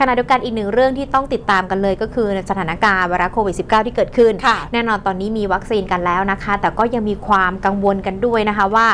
ขณะเดียวกันอีกหนึ่งเรื่องที่ต้องติดตามกันเลยก็คือสถานการณ์ไวรัสโควิด -19 ที่เกิดขึ้นค่ะแน่นอนตอนนี้มีวัคซีนกันแล้วนะคะ แต่ก็ยังมีความกังวลกันด้วยนะคะว่า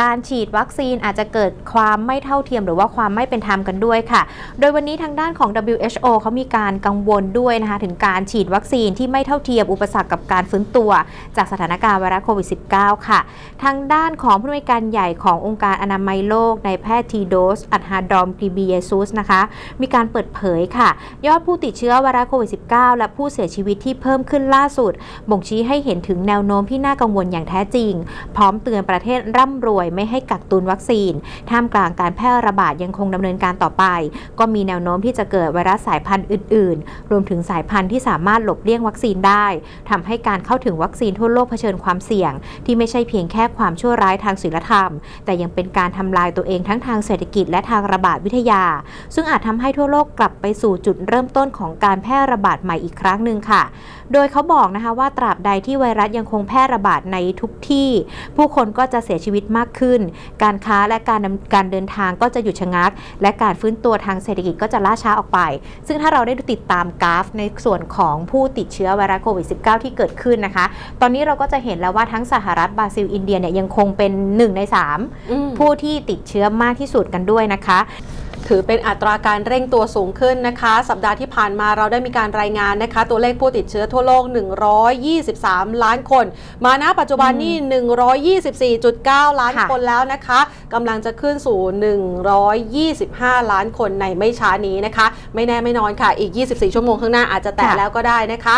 การฉีดวัคซีนอาจจะเกิดความไม่เท่าเทียม หรือว่าความไม่เป็นธรรมกันด้วยค่ะ โดยวันนี้ทางด้านของ WHO เขามีการกังวลด้วยนะคะถึงการฉีดวัคซีนที่ไม่เท่าเทียมอุปสรรคกับการฟื้นตัว จากสถานการณ์ไวรัสโควิด -19 ค่ะ ทางด้านของผู้อำนวยการใหญ่ขององค์การอนามัยโลกในายแพทย์ทีโดสอัดฮาดรอมกริเบียซุสนะคะ มีการเปิดเผยค่ะ ยอดผู้ติดเชื้อไวรัสโควิด -19 และผู้เสียชีวิตที่เพิ่มขึ้นล่าสุด บ่งชี้ให้เห็นถึงแนวโน้มที่น่ากังวลอย่างแท้จริง พร้อมเตือนประเทศร่ำรวยไม่ให้กักตุนวัคซีน ท่ามกลางการแพร่ระบาดยังคงดำเนินการต่อไป ก็มีแนวโน้มที่จะเกิดไวรัสสายพันธุ์อื่น ๆ รวมถึงสายพันธุ์ที่สามารถหลบเลี่ยงวัคซีนได้ทำให้การเข้าถึงวัคซีนทั่วโลกเผชิญความเสี่ยง ที่ไม่ใช่เพียงแค่ความชั่วร้ายทางศีลธรรม แต่ยังเป็นการทำลายตัวเองทั้งทางเศรษฐกิจและทางระบาดวิทยา ซึ่งอาจทำให้ทั่วโลกกลับไปสู่จุดเริ่มต้นของการแพร่ระบาดใหม่อีกครั้งหนึ่งค่ะ โดยเขาบอกนะคะว่าตราบใดที่ไวรัสยังคงแพร่ระบาดในทุกที่ ผู้คนก็จะเสียชีวิตมากขึ้น การค้าและการดำการเดินทางก็จะหยุดชะงัก และการฟื้นตัวทางเศรษฐกิจก็จะล่าช้าออกไป ซึ่งถ้าเราได้ติดตามกราฟ ในส่วนของผู้ติดเชื้อไวรัสโควิด -19 ที่เกิดขึ้นนะคะ ตอนนี้เราก็จะเห็นแล้วว่าทั้งสหรัฐบราซิลอินเดียเนี่ยยังคงเป็นหนึ่งในสามอืมผู้ที่ติดเชื้อมากที่สุดกันด้วยนะคะ ถือเป็นอัตราการเร่งตัวสูงขึ้นนะคะ สัปดาห์ที่ผ่านมาเราได้มีการรายงานนะคะ ตัวเลขผู้ติดเชื้อทั่วโลก 123 ล้านคน มาณปัจจุบันนี่ 124.9 ล้านค่ะคนแล้วนะคะกำลังจะขึ้นสู่ 125 ล้านคนในไม่ช้านี้นะคะ ไม่แน่ไม่นอนค่ะ อีก 24 ชั่วโมงข้างหน้าอาจจะแตะค่ะแล้วก็ได้นะคะ